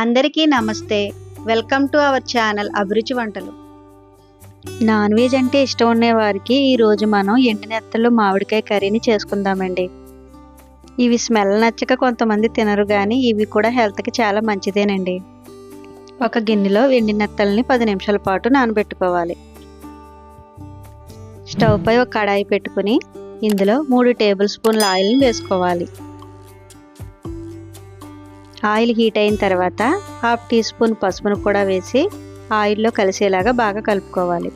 అందరికీ నమస్తే. Welcome to our channel అభిరుచి వంటలు. నాన్ వెజ్ అంటే ఇష్టం ఉండే వారికి ఈరోజు మనం ఎండి నెత్తలు మామిడికాయ కర్రీని చేసుకుందామండి. ఇవి స్మెల్ నచ్చక కొంతమంది తినరు కానీ ఇవి కూడా హెల్త్కి చాలా మంచిదేనండి. ఒక గిన్నెలో వెండి నెత్తల్ని పది నిమిషాల పాటు నానబెట్టుకోవాలి. స్టవ్ పై ఒక కడాయి పెట్టుకుని ఇందులో మూడు టేబుల్ స్పూన్ల ఆయిల్ని వేసుకోవాలి. ఆయిల్ హీట్ అయిన తర్వాత హాఫ్ టీ స్పూన్ పసుపును కూడా వేసి ఆయిల్లో కలిసేలాగా బాగా కలుపుకోవాలి.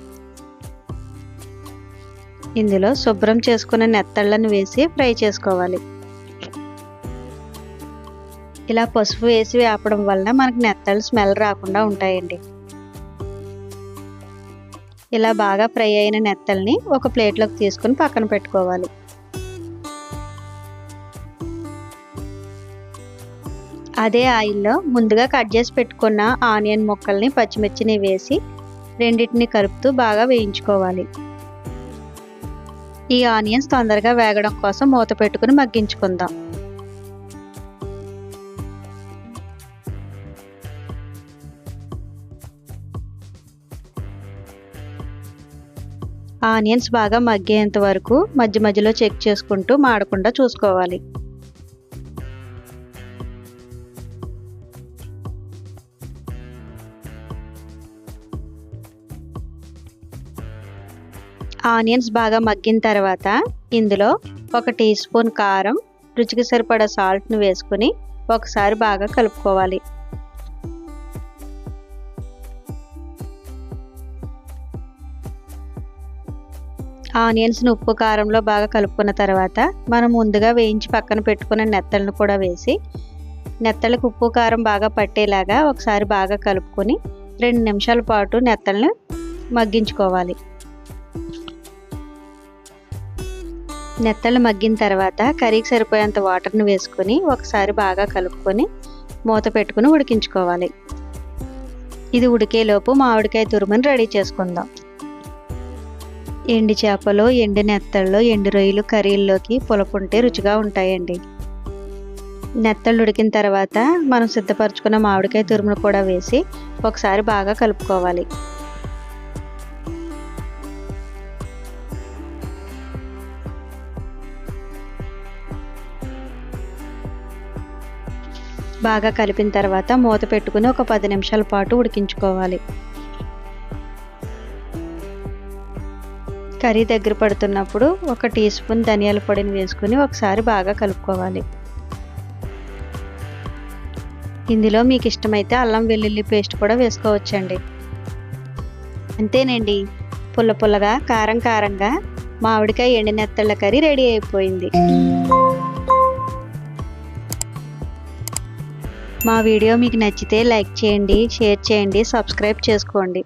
ఇందులో శుభ్రం చేసుకున్న నెత్తళ్ళను వేసి ఫ్రై చేసుకోవాలి. ఇలా పసుపు వేసి వేపడం వలన మనకు నెత్తళ్ళు స్మెల్ రాకుండా ఉంటాయండి. ఇలా బాగా ఫ్రై అయిన నెత్తల్ని ఒక ప్లేట్లోకి తీసుకుని పక్కన పెట్టుకోవాలి. అదే ఆయిల్లో ముందుగా కట్ చేసి పెట్టుకున్న ఆనియన్ ముక్కల్ని పచ్చిమిర్చిని వేసి రెండింటిని కలుపుతూ బాగా వేయించుకోవాలి. ఈ ఆనియన్స్ తొందరగా వేగడం కోసం మూత పెట్టుకుని మగ్గించుకుందాం. ఆనియన్స్ బాగా మగ్గేంత వరకు మధ్య మధ్యలో చెక్ చేసుకుంటూ మాడకుండా చూసుకోవాలి. ఆనియన్స్ బాగా మగ్గిన తర్వాత ఇందులో ఒక టీ స్పూన్ కారం రుచికి సరిపడా సాల్ట్ని వేసుకుని ఒకసారి బాగా కలుపుకోవాలి. ఆనియన్స్ని ఉప్పు కారంలో బాగా కలుపుకున్న తర్వాత మనం ముందుగా వేయించి పక్కన పెట్టుకున్న నెత్తలను కూడా వేసి నెత్తలకు ఉప్పు కారం బాగా పట్టేలాగా ఒకసారి బాగా కలుపుకొని రెండు నిమిషాల పాటు నెత్తలను మగ్గించుకోవాలి. నెత్తలు మగ్గిన తర్వాత కర్రీకి సరిపోయేంత వాటర్ని వేసుకొని ఒకసారి బాగా కలుపుకొని మూత పెట్టుకుని ఉడికించుకోవాలి. ఇది ఉడికేలోపు మామిడికాయ తురుముని రెడీ చేసుకుందాం. ఎండి చేపలు ఎండి నెత్తళ్ళు ఎండు రొయ్యలు కర్రీల్లోకి పులపుంటే రుచిగా ఉంటాయండి. నెత్తళ్ళు ఉడికిన తర్వాత మనం సిద్ధపరచుకున్న మామిడికాయ తురుమును కూడా వేసి ఒకసారి బాగా కలుపుకోవాలి. బాగా కలిపిన తర్వాత మూత పెట్టుకుని ఒక పది నిమిషాల పాటు ఉడికించుకోవాలి. కర్రీ దగ్గర పడుతున్నప్పుడు ఒక టీ స్పూన్ ధనియాల పొడిని వేసుకుని ఒకసారి బాగా కలుపుకోవాలి. ఇందులో మీకు ఇష్టమైతే అల్లం వెల్లుల్లి పేస్ట్ కూడా వేసుకోవచ్చండి. అంతేనండి. పుల్ల పుల్లగా కారం కారంగా మామిడికాయ ఎండినెత్తళ్ళ కర్రీ రెడీ అయిపోయింది. మా వీడియో మీకు నచ్చితే లైక్ చేయండి షేర్ చేయండి సబ్స్క్రైబ్ చేసుకోండి.